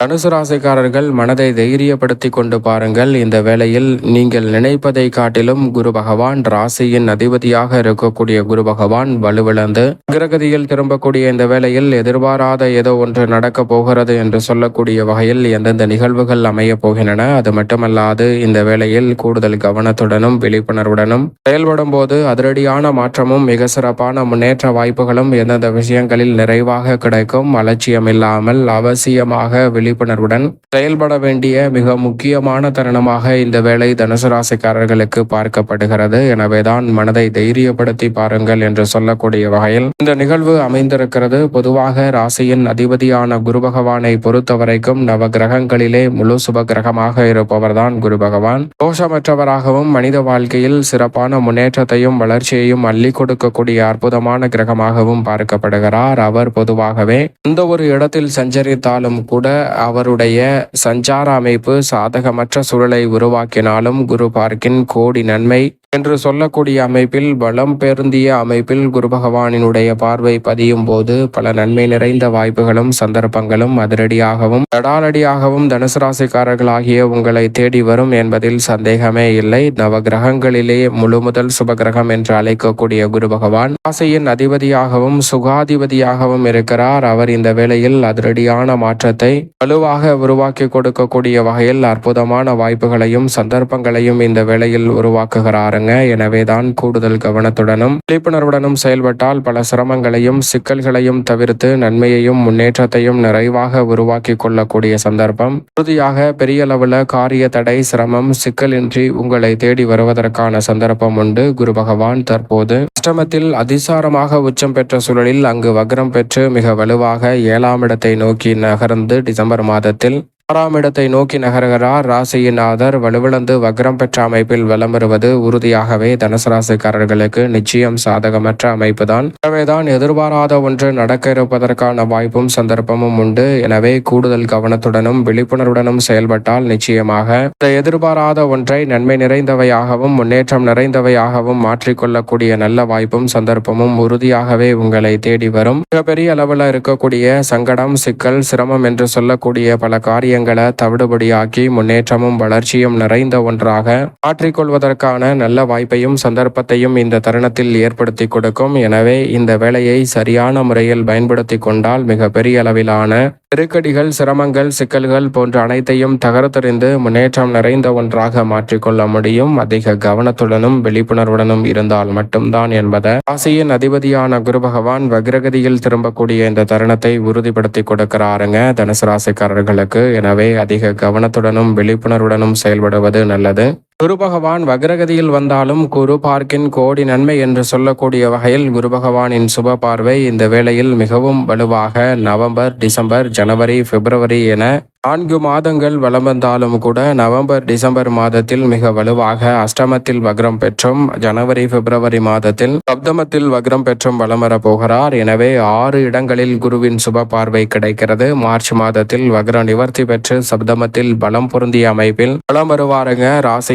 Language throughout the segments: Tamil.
தனுசு ராசிக்காரர்கள் மனதை தைரியப்படுத்தி கொண்டு பாருங்கள். இந்த வேளையில் நீங்கள் நினைப்பதை காட்டிலும் குரு பகவான் ராசியின் அதிபதியாக இருக்கக்கூடிய குரு பகவான் வலுவிழந்து கிரகதியில் திரும்பக்கூடிய இந்த வேளையில் எதிர்பாராத ஏதோ ஒன்று நடக்க போகிறது என்று சொல்லக்கூடிய வகையில் எந்தெந்த நிகழ்வுகள் அமைய போகின்றன. அது மட்டுமல்லாது இந்த வேளையில் கூடுதல் கவனத்துடனும் விழிப்புணர்வுடனும் செயல்படும் போது அதிரடியான மாற்றமும் மிக சிறப்பான முன்னேற்ற வாய்ப்புகளும் எந்தெந்த விஷயங்களில் நிறைவாக கிடைக்கும் அலட்சியம் இல்லாமல் அவசியமாக விழிப்புணர்வுடன் செயல்பட வேண்டிய மிக முக்கியமான தருணமாக இந்த வேலை தனுசு ராசிக்காரர்களுக்கு பார்க்கப்படுகிறது. எனவேதான் மனதை தைரியப்படுத்தி பாருங்கள் என்று சொல்லக்கூடிய வகையில் இந்த நிகழ்வு அமைந்திருக்கிறது. பொதுவாக ராசியின் அதிபதியான குரு பகவானை பொறுத்தவரைக்கும் நவ கிரகங்களிலே முழு சுப கிரகமாக இருப்பவர்தான் குரு பகவான். தோஷமற்றவராகவும் மனித வாழ்க்கையில் சிறப்பான முன்னேற்றத்தையும் வளர்ச்சியையும் அள்ளி கொடுக்கக்கூடிய அற்புதமான கிரகமாகவும் பார்க்கப்படுகிறார். அவர் பொதுவாகவே எந்த ஒரு இடத்தில் சஞ்சரித்தாலும் கூட அவருடைய சஞ்சார அமைப்பு சாதகமற்ற சூழலை உருவாக்கினாலும் குரு பார்க்கின் கோடி நன்மை என்று சொல்லக்கூடிய அமைப்பில் பலம் பெருந்திய அமைப்பில் குரு பகவானினுடைய பார்வை பதியும் போது பல நன்மை நிறைந்த வாய்ப்புகளும் சந்தர்ப்பங்களும் அதிரடியாகவும் தடாலடியாகவும் தனுசு ராசிக்காரர்களாகிய உங்களை தேடி வரும் என்பதில் சந்தேகமே இல்லை. நவ கிரகங்களிலே முழு முதல் சுப கிரகம் என்று அழைக்கக்கூடிய குரு பகவான் ராசியின் அதிபதியாகவும் சுகாதிபதியாகவும் இருக்கிறார். அவர் இந்த வேளையில் அதிரடியான மாற்றத்தை வலுவாக உருவாக்கி கொடுக்கக்கூடிய வகையில் அற்புதமான வாய்ப்புகளையும் சந்தர்ப்பங்களையும் இந்த வேளையில் உருவாக்குகிறாருங்க. எனவேதான் கூடுதல் கவனத்துடனும் விழிப்புணர்வுடனும் செயல்பட்டால் பல சிரமங்களையும் சிக்கல்களையும் தவிர்த்து நன்மையையும் முன்னேற்றத்தையும் நிறைவாக உருவாக்கி கொள்ளக்கூடிய சந்தர்ப்பம். உறுதியாக பெரிய அளவுல காரிய தடை சிரமம் சிக்கலின்றி உங்களை தேடி வருவதற்கான சந்தர்ப்பம் உண்டு. குரு பகவான் தற்போது அஷ்டமத்தில் அதிசாரமாக உச்சம் பெற்ற சூழலில் அங்கு வக்ரம் பெற்று மிக வலுவாக ஏழாம் இடத்தை நோக்கி நகர்ந்து டிசம்பர் மாதத்தில் ஆறாம் இடத்தை நோக்கி நகர்கிறார் ராசியின் ஆதர். வலுவிழந்து வக்ரம் பெற்ற அமைப்பில் வலம் வருவது உறுதியாகவே தனுசு ராசிக்காரர்களுக்கு நிச்சயம் சாதகமற்ற அமைப்புதான். எனவேதான் எதிர்பாராத ஒன்று நடக்க இருப்பதற்கான வாய்ப்பும் சந்தர்ப்பமும் உண்டு. எனவே கூடுதல் கவனத்துடனும் விழிப்புணர்வுடனும் செயல்பட்டால் நிச்சயமாக இந்த எதிர்பாராத ஒன்றை நன்மை நிறைந்தவையாகவும் முன்னேற்றம் நிறைந்தவையாகவும் மாற்றிக்கொள்ளக்கூடிய நல்ல வாய்ப்பும் சந்தர்ப்பமும் உறுதியாகவே உங்களை தேடி வரும். மிகப்பெரிய அளவில் இருக்கக்கூடிய சங்கடம் சிக்கல் சிரமம் என்று சொல்லக்கூடிய பல காரியங்களை தவிடுபடியாக்கி முன்னேற்றமும் வளர்ச்சியும் நிறைந்த ஒன்றாக மாற்றிக்கொள்வதற்கான நல்ல வாய்ப்பையும் சந்தர்ப்பத்தையும் இந்த தருணத்தில் ஏற்படுத்தி கொடுக்கும். எனவே இந்த வேலையை சரியான முறையில் பயன்படுத்தி கொண்டால் மிக பெரிய அளவிலான நெருக்கடிகள் சிரமங்கள் சிக்கல்கள் போன்ற அனைத்தையும் தகரத்தறிந்து முன்னேற்றம் நிறைந்த ஒன்றாக மாற்றிக்கொள்ள முடியும். அதிக கவனத்துடனும் விழிப்புணர்வுடனும் இருந்தால் மட்டும்தான் என்பதை ராசியின் அதிபதியான குரு பகவான் வக்ரகதியில் திரும்பக்கூடிய இந்த தருணத்தை உறுதிப்படுத்தி கொடுக்கிறாருங்க. தனுசு ராசிக்காரர்களுக்கு எனவே அதிக கவனத்துடனும் விழிப்புணர்வுடனும் செயல்படுவது நல்லது. குரு பகவான் வக்ரகதியில் வந்தாலும் குரு பார்க்கின் கோடி நன்மை என்று சொல்லக்கூடிய வகையில் குரு பகவானின் சுப பார்வை இந்த வேளையில் மிகவும் வலுவாக நவம்பர் டிசம்பர் ஜனவரி பிப்ரவரி என நான்கு மாதங்கள் வலம் வந்தாலும் கூட நவம்பர் டிசம்பர் மாதத்தில் மிக வலுவாக அஷ்டமத்தில் வக்ரம் பெற்றும் ஜனவரி பிப்ரவரி மாதத்தில் சப்தமத்தில் வக்ரம் பெற்றும் வலம் வரப் போகிறார். எனவே ஆறு இடங்களில் குருவின் சுப பார்வை கிடைக்கிறது. மார்ச் மாதத்தில் வக்ர நிவர்த்தி பெற்று சப்தமத்தில் பலம் பொருந்திய அமைப்பில் வலம் வருவாருங்க.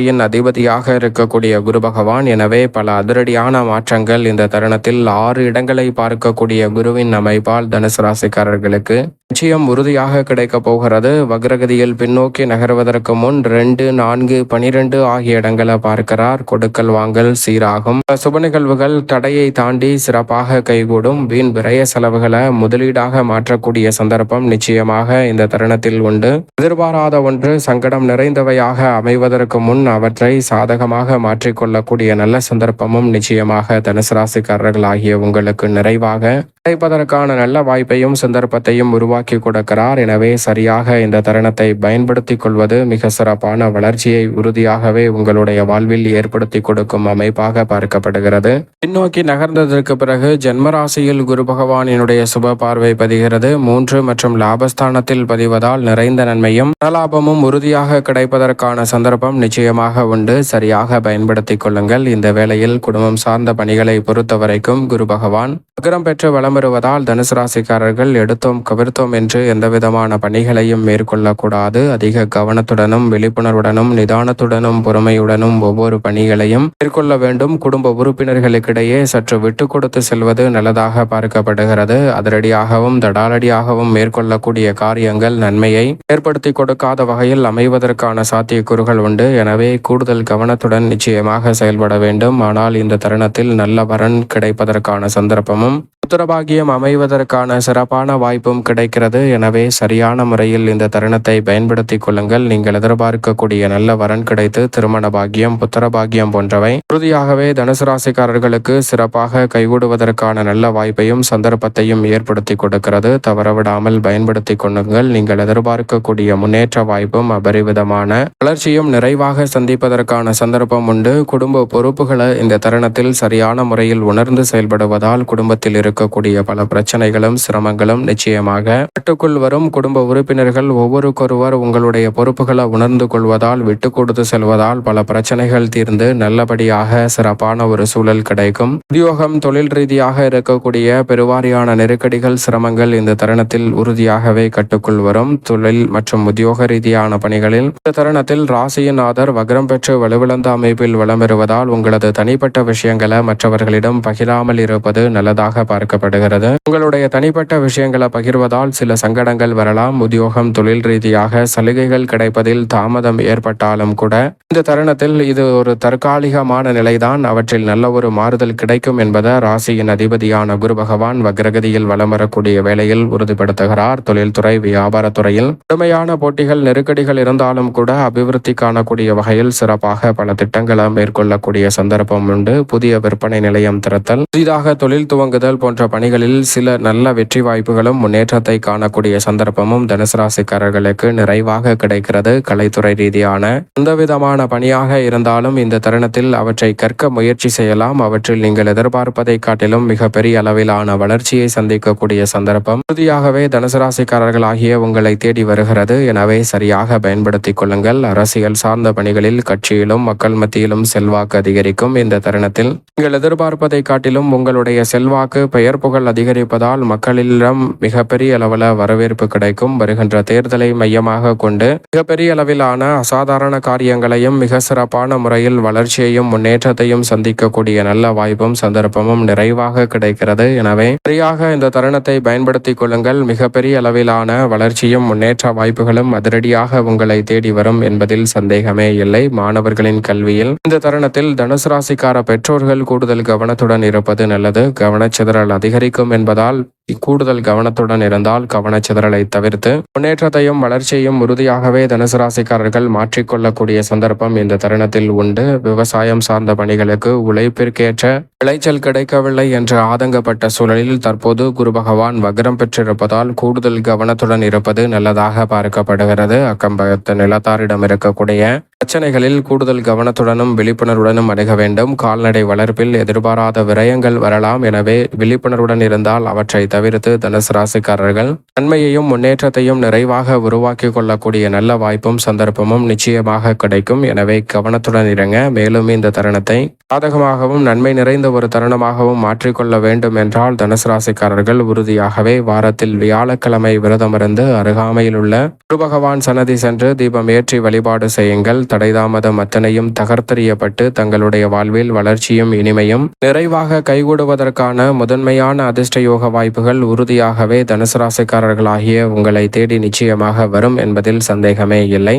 ராசியின் அதிபதியாக இருக்கக்கூடிய குரு பகவான். எனவே பல அதிரடியான மாற்றங்கள் இந்த தருணத்தில் ஆறு இடங்களை பார்க்கக்கூடிய குருவின் அமைப்பால் தனுசு ராசிக்காரர்களுக்கு நிச்சயம் உறுதியாக கிடைக்கப் போகிறது. வக்ரகதியில் பின்னோக்கி நகர்வதற்கு முன் ரெண்டு நான்கு பனிரெண்டு ஆகிய இடங்களை பார்க்கிறார். கொடுக்கல் வாங்கல் சீராகும். சுப நிகழ்வுகள் தடையை தாண்டி சிறப்பாக கைகூடும். வீண் விரய செலவுகளை முதலீடாக மாற்றக்கூடிய சந்தர்ப்பம் நிச்சயமாக இந்த தருணத்தில் உண்டு. எதிர்பாராத ஒன்று சங்கடம் நிறைந்தவையாக அமைவதற்கு முன் அவற்றை சாதகமாக மாற்றிக்கொள்ளக்கூடிய நல்ல சந்தர்ப்பமும் நிச்சயமாக தனுசு ராசிக்காரர்கள் ஆகிய உங்களுக்கு நிறைவாக கிடைப்பதற்கான நல்ல வாய்ப்பையும் சந்தர்ப்பத்தையும் உருவாக்கி கொடுக்கிறார். எனவே சரியாக இந்த தருணத்தை பயன்படுத்தி கொள்வது மிக சிறப்பான வளர்ச்சியை உறுதியாகவே உங்களுடைய வாழ்வில் ஏற்படுத்தி கொடுக்கும் அமைப்பாக பார்க்கப்படுகிறது. பின்னோக்கி நகர்ந்ததற்கு பிறகு ஜென்மராசியில் குரு பகவானினுடைய சுப பார்வை பதிகிறது. மூன்று மற்றும் லாபஸ்தானத்தில் பதிவதால் நிறைந்த நன்மையும் லாபமும் உறுதியாக கிடைப்பதற்கான சந்தர்ப்பம் நிச்சயமாக உண்டு. சரியாக பயன்படுத்தி கொள்ளுங்கள். இந்த வேளையில் குடும்பம் சார்ந்த பணிகளை பொறுத்தவரைக்கும் குரு பகவான் அகரம் பெற்று வளம் வருவதால் தனுசு ராசிக்காரர்கள் எடுத்தோம் கவிர்த்தோம் என்று எந்தவிதமான பணிகளையும் மேற்கொள்ளக்கூடாது. அதிக கவனத்துடனும் விழிப்புணர்வுடனும் நிதானத்துடனும் பொறுமையுடனும் ஒவ்வொரு பணிகளையும் மேற்கொள்ள வேண்டும். குடும்ப உறுப்பினர்களுக்கிடையே சற்று விட்டு கொடுத்து செல்வது நல்லதாக பார்க்கப்படுகிறது. அதிரடியாகவும் தடாலடியாகவும் மேற்கொள்ளக்கூடிய காரியங்கள் நன்மையை ஏற்படுத்தி கொடுக்காத வகையில் அமைவதற்கான சாத்தியக்கூறுகள் உண்டு. எனவே கூடுதல் கவனத்துடன் நிச்சயமாக செயல்பட வேண்டும். ஆனால் இந்த தருணத்தில் நல்ல வரன் கிடைப்பதற்கான சந்தர்ப்பமும் புத்திரபாகியம் அமைவதற்கான சிறப்பான வாய்ப்பும் கிடைக்கிறது. எனவே சரியான முறையில் இந்த தருணத்தை பயன்படுத்திக் கொள்ளுங்கள். நீங்கள் எதிர்பார்க்கக்கூடிய நல்ல வரன் கிடைத்து திருமண பாக்கியம் புத்திரபாகியம் போன்றவை உறுதியாகவே தனுசு ராசிக்காரர்களுக்கு சிறப்பாக கைகூடுவதற்கான நல்ல வாய்ப்பையும் சந்தர்ப்பத்தையும் ஏற்படுத்தி கொடுக்கிறது. தவறவிடாமல் பயன்படுத்திக் கொள்ளுங்கள். நீங்கள் எதிர்பார்க்கக்கூடிய முன்னேற்ற வாய்ப்பும் அபரிவிதமான வளர்ச்சியும் நிறைவாக சந்திப்பதற்கான சந்தர்ப்பம் உண்டு. குடும்ப பொறுப்புகளை இந்த தருணத்தில் சரியான முறையில் உணர்ந்து செயல்படுவதால் குடும்பத்தில் இருக்கக்கூடிய பல பிரச்சனைகளும் சிரமங்களும் நிச்சயமாக கட்டுக்குள் வரும். குடும்ப உறுப்பினர்கள் ஒவ்வொருக்கொருவர் உங்களுடைய பொறுப்புகளை உணர்ந்து கொள்வதால் விட்டு கொடுத்து செல்வதால் பல பிரச்சனைகள் தீர்ந்து நல்லபடியாக சிறப்பான ஒரு சூழல் கிடைக்கும். உத்தியோகம் தொழில் ரீதியாக இருக்கக்கூடிய பெருவாரியான நெருக்கடிகள் சிரமங்கள் இந்த தருணத்தில் உறுதியாகவே கட்டுக்குள் வரும். தொழில் மற்றும் உத்தியோக ரீதியான பணிகளில் இந்த தருணத்தில் ராசியின் ஆதர் வக்ரம் பெற்று வலுவிழந்த அமைப்பில் வளம் பெறுவதால் உங்களது தனிப்பட்ட விஷயங்களை மற்றவர்களிடம் பகிராமல் இருப்பது நல்லதாக பார்க்கப்படுகிறது. உங்களுடைய தனிப்பட்ட விஷயங்களை பகிர்வதால் சில சங்கடங்கள் வரலாம். உத்தியோகம் தொழில் ரீதியாக சலுகைகள் கிடைப்பதில் தாமதம் ஏற்பட்டாலும் கூட இந்த தருணத்தில் இது ஒரு தற்காலிகமான நிலைதான். அவற்றில் நல்ல ஒரு மாறுதல் கிடைக்கும் என்பதை ராசியின் அதிபதியான குரு பகவான் வக்ரகதியில் வலம் வரக்கூடிய வேளையில் உறுதிப்படுத்துகிறார். தொழில்துறை வியாபாரத்துறையில் கடுமையான போட்டிகள் நெருக்கடிகள் இருந்தாலும் கூட அபிவிருத்தி காணக்கூடிய வகையில் சிறப்பாக பல திட்டங்களை மேற்கொள்ளக்கூடிய சந்தர்ப்பம் உண்டு. புதிய விற்பனை நிலையம் திறத்தல் புதிதாக தொழில் துவங்குதல் போன்ற பணிகளில் சில நல்ல வெற்றி வாய்ப்புகளும் முன்னேற்றத்தை காணக்கூடிய சந்தர்ப்பமும் தனுசு ராசிக்காரர்களுக்கு நிறைவாக கிடைக்கிறது. கலைத்துறை ரீதியான எந்த விதமான பணியாக இருந்தாலும் இந்த தருணத்தில் அவற்றை கற்க முயற்சி செய்யலாம். அவற்றில் நீங்கள் எதிர்பார்ப்பதை காட்டிலும் மிகப்பெரிய அளவிலான வளர்ச்சியை சந்திக்கக்கூடிய சந்தர்ப்பம். உறுதியாகவே தனுசு ராசிக்காரர்கள் உங்களை தேடி வருகிறது. எனவே சரியாக பயன்படுத்திக் கொள்ளுங்கள். அரசியல் சார்ந்த பணிகளில் கட்சியிலும் மக்கள் மத்தியிலும் செல்வாக்கு அதிகரிக்கும் இந்த தருணத்தில். நீங்கள் எதிர்பார்ப்பதை காட்டிலும் உங்களுடைய செல்வாக்கு பெயர் புகழ் அதிகரிப்பதால் மக்களிடம் மிகப்பெரிய அளவில் வரவேற்பு கிடைக்கும். வருகின்ற தேர்தலை மையமாக கொண்டு மிகப்பெரிய அளவிலான அசாதாரண காரியங்களையும் மிக சிறப்பான முறையில் வளர்ச்சியையும் முன்னேற்றத்தையும் சந்திக்கக்கூடிய நல்ல வாய்ப்பும் சந்தர்ப்பமும் நிறைவாக கிடைக்கிறது. எனவே சரியாக இந்த தருணத்தை பயன்படுத்திக் கொள்ளுங்கள். மிகப்பெரிய அளவிலான வளர்ச்சியும் முன்னேற்ற வாய்ப்புகளும் அதிரடியாக உங்களை தேடி வரும் என்பதில் சந்தேகமே இல்லை. மாணவர்களின் கல்வியில். இந்த தருணத்தில் தனுசு ராசிக்கார பெற்றோர்கள் கூடுதல் கவனத்துடன் இருப்பது நல்லது. கவனச்சிதறல் அதிகரிக்கும் என்பதால் கூடுதல் கவனத்துடன் இருந்தால் கவனச்சிதறலை தவிர்த்து முன்னேற்றத்தையும் வளர்ச்சியையும் உறுதியாகவே தனுசு ராசிக்காரர்கள் மாற்றிக்கொள்ளக்கூடிய சந்தர்ப்பம் இந்த தருணத்தில் உண்டு. விவசாயம் சார்ந்த பணிகளுக்கு உழைப்பிற்கேற்ற விளைச்சல் கிடைக்கவில்லை என்று ஆதங்கப்பட்ட சூழலில் தற்போது குரு பகவான் வக்ரம் பெற்றிருப்பதால் கூடுதல் கவனத்துடன் இருப்பது நல்லதாக பார்க்கப்படுகிறது. அக்கம்பகத்து நிலத்தாரிடம் இருக்கக்கூடிய பிரச்சனைகளில் கூடுதல் கவனத்துடனும் விழிப்புணர்வுடனும் அணுக வேண்டும். கால்நடை வளர்ப்பில் எதிர்பாராத விரயங்கள் வரலாம். எனவே விழிப்புணர்வுடன் இருந்தால் அவற்றை தவிர்த்து தனுசு ராசிக்காரர்கள் நன்மையையும் முன்னேற்றத்தையும் நிறைவாக உருவாக்கி கொள்ளக்கூடிய நல்ல வாய்ப்பும் சந்தர்ப்பமும் நிச்சயமாக கிடைக்கும். எனவே கவனத்துடன் இருங்க. மேலும் இந்த தருணத்தை சாதகமாகவும் நன்மை நிறைந்த ஒரு தருணமாகவும் மாற்றிக்கொள்ள வேண்டும் என்றால் தனுசு ராசிக்காரர்கள் உறுதியாகவே வாரத்தில் வியாழக்கிழமை விரதமிருந்து அருகாமையில் உள்ள குரு பகவான் சன்னதி சென்று தீபம் ஏற்றி வழிபாடு செய்யுங்கள். தடைதாமதம் அத்தனையும் தகர்த்தறியப்பட்டு தங்களுடைய வாழ்வில் வளர்ச்சியும் இனிமையும் நிறைவாக கைகூடுவதற்கான முதன்மையான அதிர்ஷ்ட யோக வாய்ப்புகள் வாய்ப்புகள் உறுதியாகவே தனுசு ராசிக்காரர்களாகிய உங்களை தேடி நிச்சயமாக வரும் என்பதில் சந்தேகமே இல்லை.